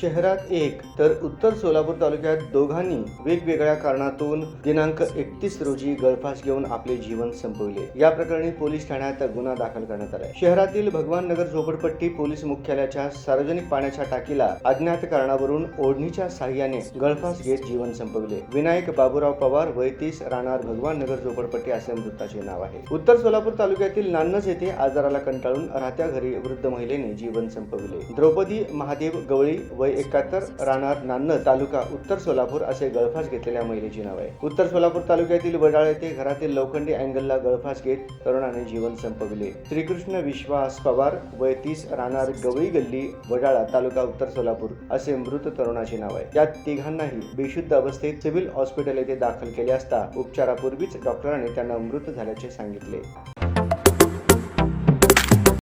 शहरात एक तर उत्तर सोलापूर तालुक्यात दोघांनी वेगवेगळ्या कारणातून दिनांक एकतीस रोजी गळफास घेऊन आपले जीवन संपविले. या प्रकरणी पोलीस ठाण्यात गुन्हा दाखल करण्यात आला शहरातील भगवान नगर झोपडपट्टी पोलीस मुख्यालयाच्या सार्वजनिक पाण्याच्या टाकीला अज्ञात कारणावरून ओढणीच्या साह्याने गळफास घेत जीवन संपविले. विनायक बाबूराव पवार वैतीस राहणार भगवान नगर झोपडपट्टी असे मृताचे नाव आहे. उत्तर सोलापूर तालुक्यातील नान्नज येथे आजाराला कंटाळून राहत्या घरी वृद्ध महिलेने जीवन संपविले. द्रौपदी महादेव गवळी वय एकाहत्तर राहणार नान्न तालुका उत्तर सोलापूर असे गळफास घेतलेल्या महिलेचे नाव आहे उत्तर सोलापूर तालुक्यातील वडाळ येथे घरातील लोखंडी अँगलला गळफास घेत तरुणाने जीवन संपविले. श्रीकृष्ण विश्वास पवार वय तीस राहणार गवळी गल्ली वडाळा तालुका उत्तर सोलापूर असे मृत तरुणाचे नाव आहे या तिघांनाही बेशुद्ध अवस्थेत सिव्हिल हॉस्पिटल येथे दाखल केले असता उपचारापूर्वीच डॉक्टरांनी त्यांना मृत झाल्याचे सांगितले.